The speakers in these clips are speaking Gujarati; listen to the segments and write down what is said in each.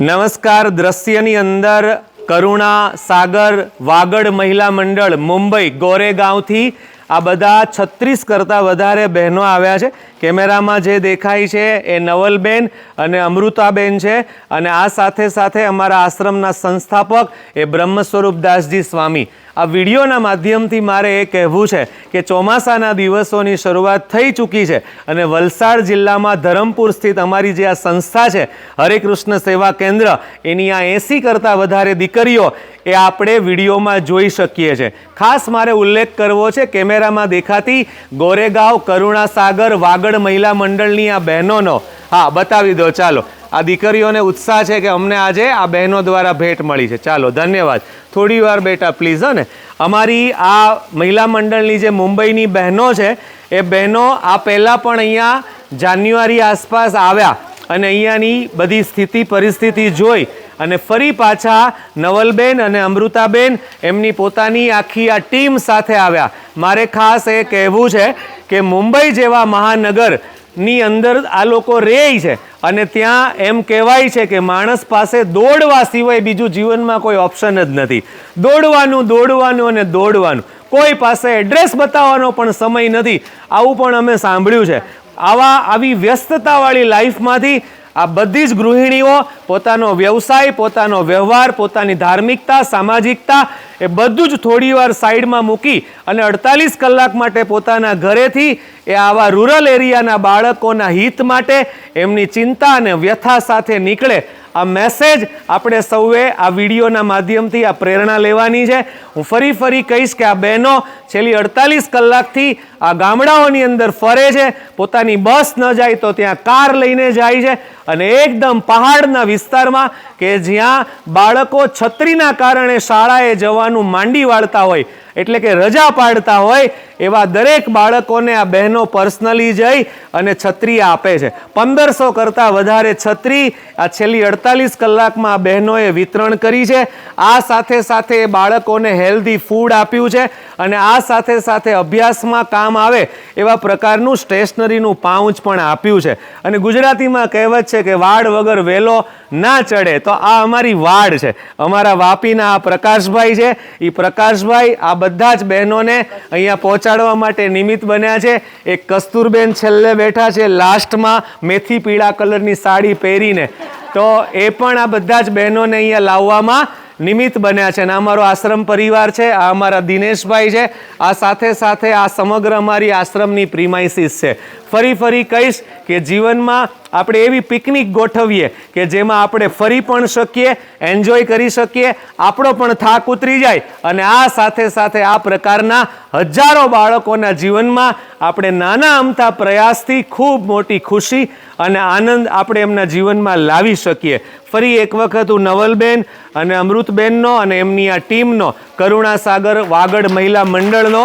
નમસ્કાર, દ્રશ્યની અંદર કરુણા સાગર વાગડ મહિલા મંડળ મુંબઈ ગોરેગાંવથી આ બધા છત્રીસ કરતાં વધારે બહેનો આવ્યા છે. કેમેરામાં જે દેખાય છે એ નવલબેન અને અમૃતાબેન છે અને આ સાથે સાથે અમારા આશ્રમના સંસ્થાપક એ બ્રહ્મ સ્વરૂપદાસજી સ્વામી. આ વિડીયોના માધ્યમથી મારે એ કહેવું છે કે ચોમાસાના દિવસોની શરૂઆત થઈ ચૂકી છે અને વલસાડ જિલ્લામાં ધરમપુર સ્થિત અમારી જે આ સંસ્થા છે, હરે કૃષ્ણ સેવા કેન્દ્ર, એની આ એંસી કરતાં વધારે દીકરીઓ એ આપણે વિડીયોમાં જોઈ શકીએ છીએ ખાસ મારે ઉલ્લેખ કરવો છે, કેમેરામાં દેખાતી ગોરેગાંવ કરુણાસાગર વાગડ મહિલા મંડળની આ બહેનોનો. હા, બતાવી દો, ચાલો. આ દીકરીઓને ઉત્સાહ છે કે અમને આજે આ બહેનો દ્વારા ભેટ મળી છે. ચાલો, ધન્યવાદ. થોડી વાર બેટા, પ્લીઝ, હો ને. અમારી આ મહિલા મંડળની જે મુંબઈની બહેનો છે, એ બહેનો આ પહેલાં પણ અહીંયા જાન્યુઆરી આસપાસ આવ્યા અને અહીંયાની બધી સ્થિતિ, પરિસ્થિતિ જોઈ અને ફરી પાછા નવલબેન અને અમૃતાબેન એમની પોતાની આખી આ ટીમ સાથે આવ્યા. મારે ખાસ એ કહેવું છે કે મુંબઈ જેવા મહાનગર ની અંદર આ લોકો રહે છે. અને ત્યાં એમ કહેવાય છે કે માણસ પાસે દોડવા સિવાય બીજું જીવનમાં કોઈ ઓપ્શન જ નથી. દોડવાનું દોડવાનું અને દોડવાનું. કોઈ પાસે એડ્રેસ બતાવવાનો પણ સમય નથી. આવું પણ અમે સાંભળ્યું છે. આવા, આવી વ્યસ્તતાવાળી લાઈફમાંથી આ બધી જ ગૃહિણીઓ, પોતાનો વ્યવસાય, પોતાનો વ્યવહાર, પોતાની ધાર્મિકતા, સામાજિકતા, એ બધું જ થોડી વાર સાઈડમાં મૂકી અને અડતાલીસ કલાક માટે પોતાના ઘરેથી એ આવા રૂરલ એરિયાના બાળકોના હિત માટે એમની ચિંતા અને વ્યથા સાથે નીકળે આ મેસેજ આપણે સૌએ આ વિડીયોના માધ્યમથી આ પ્રેરણા લેવાની છે. હું ફરી ફરી કહીશ કે આ બહેનો છેલ્લી અડતાલીસ કલાકથી આ ગામડાઓની અંદર ફરે છે. પોતાની બસ ન જાય તો ત્યાં કાર લઈને જાય છે. અને એકદમ પહાડના વિસ્તારમાં કે જ્યાં બાળકો છત્રીના કારણે શાળાએ જવાનું માંડી વાળતા હોય. એટલે કે રજા પાડતા હોય એવા દરેક બાળકોને આ બહેનો પર્સનલી જઈ અને છત્રી આપે છે. પંદરસો કરતાં વધારે છત્રી આ છેલ્લી અડતાલીસ કલાકમાં આ બહેનોએ વિતરણ કરી છે. આ સાથે સાથે એ બાળકોને હેલ્ધી ફૂડ આપ્યું છે અને આ સાથે સાથે અભ્યાસમાં કામ આવે એવા પ્રકારનું સ્ટેશનરીનું પાઉચ પણ આપ્યું છે. અને ગુજરાતીમાં કહેવત છે કે વાડ વગર વેલો ના ચડે. તો આ અમારી વાડ છે. અમારા વાપીના આ પ્રકાશભાઈ છે. એ પ્રકાશભાઈ આ બધા જ બહેનોને અહીંયા પહોંચાડવા માટે નિમિત્ત બન્યા છે. એક કસ્તુરબેન છેલ્લે બેઠા છે લાસ્ટમાં મેથી પીળા કલરની સાડી પહેરીને. તો એ પણ આ બધા જ બહેનોને અહીંયા લાવવામાં નિમિત્ત બન્યા છે. અને અમારો આશ્રમ પરિવાર છે, આ અમારા દિનેશભાઈ છે. આ સાથે સાથે આ સમગ્ર અમારી આશ્રમની પ્રિમાઇસીસ છે. ફરી ફરી કહીશ કે જીવનમાં આપણે એવી પિકનિક ગોઠવીએ કે જેમાં આપણે ફરી પણ શકીએ એન્જોય કરી શકીએ, આપણો પણ થાક ઉતરી જાય અને આ સાથે સાથે આ પ્રકારના હજારો બાળકોના જીવનમાં આપણે નાના અમથા પ્રયાસથી ખૂબ મોટી ખુશી અને આનંદ આપણે એમના જીવનમાં લાવી શકીએ. ફરી એક વખત હું નવલબેન અને અમૃતબેનનો અને એમની આ ટીમનો કરુણાસાગર વાગડ મહિલા મંડળનો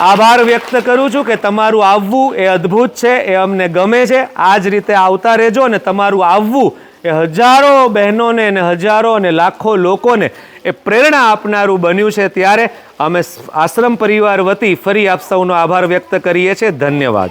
આભાર વ્યક્ત કરું છું કે તમારું આવવું એ અદ્ભુત છે, એ અમને ગમે છે. આ જ રીતે આવતા રહેજો અને તમારું આવવું એ હજારો બહેનોને અને હજારો અને લાખો લોકોને એ પ્રેરણા આપનારું બન્યું છે. ત્યારે અમે આશ્રમ પરિવાર વતી ફરી આપ સૌનો આભાર વ્યક્ત કરીએ છીએ. ધન્યવાદ.